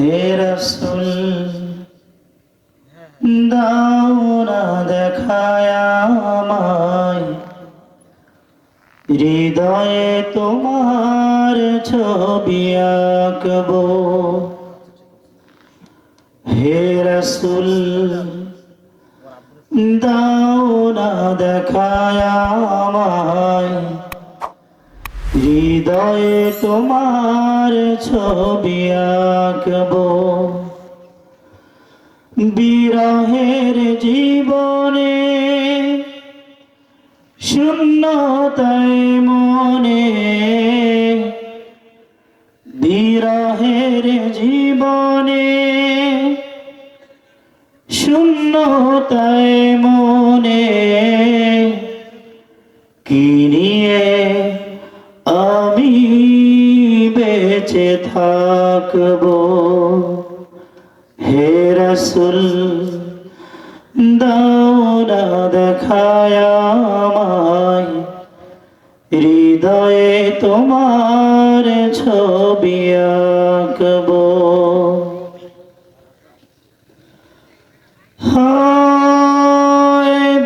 হে রসুল, দাও না দেখায় হৃদয়ে তোমার ছবি আঁকবো। হে রসুল, দাও না দেখায় আমায়। হৃদয়ে তোমার ছবি আঁকবো। বিরহের জীবনে শূন্যতায় মনে বিরহের জীবনে শূন্যতায় মনে কি বেঁচে থাকব। হে রসুল, দাও না দেখায় আমায়। হৃদয়ে তোমার ছবি আঁকবো।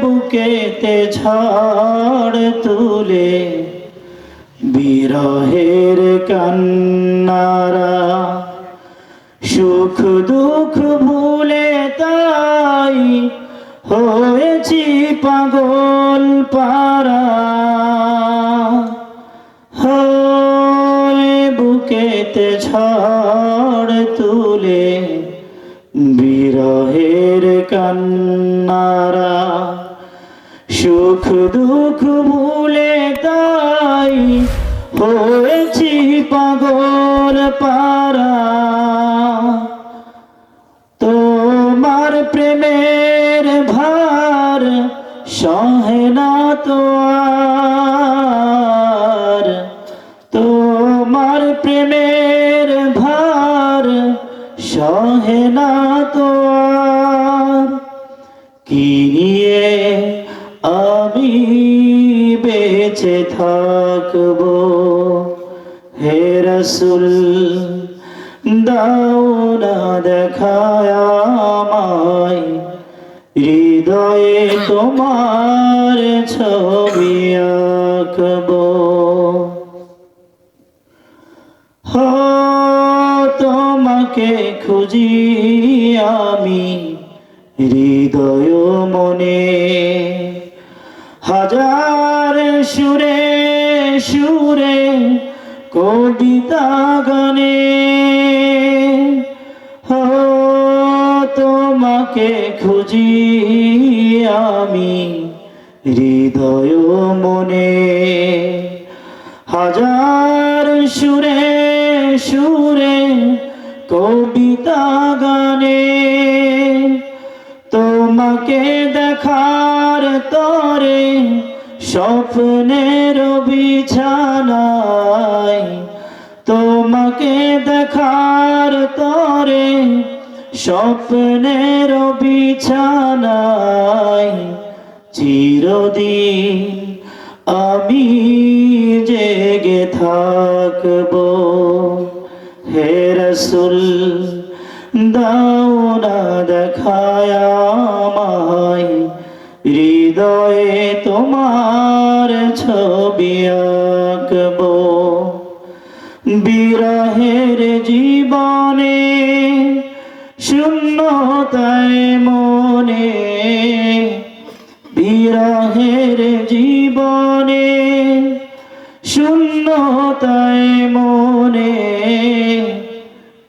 বুকেতে ছাড় তুলে বিরহের কান্নারা, সুখ দুঃখ ভুলে তাই হয়েছি পাগল পারা বুকেতে ঝড় তুলে বিরহের কান্নারা, সুখ দুঃখ ভুলে তাই হয়েছি পাগল পারা তোমার প্রেমের ভার সহে না তো তোমার প্রেমের ভার সহে না তো আর। কি নিয়ে আমি বেঁচে থাকব? রসুল দাও না দেখায় আমায়। হৃদয়ে তোমার ছবি আঁকবো। তোমাকে খুঁজি আমি হৃদয় মনে কবিতা গানে তোমাকে খুঁজি আমি হৃদয় মনে। হাজার সুরে সুরে কবিতা গানে তোমাকে দেখার তরে স্বপ্নের বিছানায় তোমাকে দেখার তরে স্বপ্নের বিছানায় চিরদিন আমি জেগে থাকব। হে রসুল, দাও না দেখায় হৃদয়ে তোমার ছবি বিরহের জীবনে শূন্যতায় মনে, বিরহের জীবনে শূন্যতায় মনে,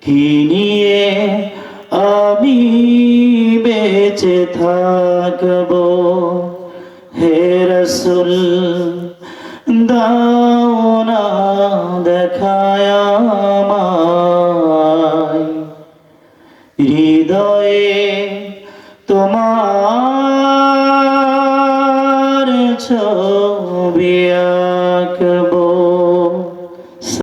কি নিয়ে আমি বেঁচে থাকব? হে রসুল তোমার ছবি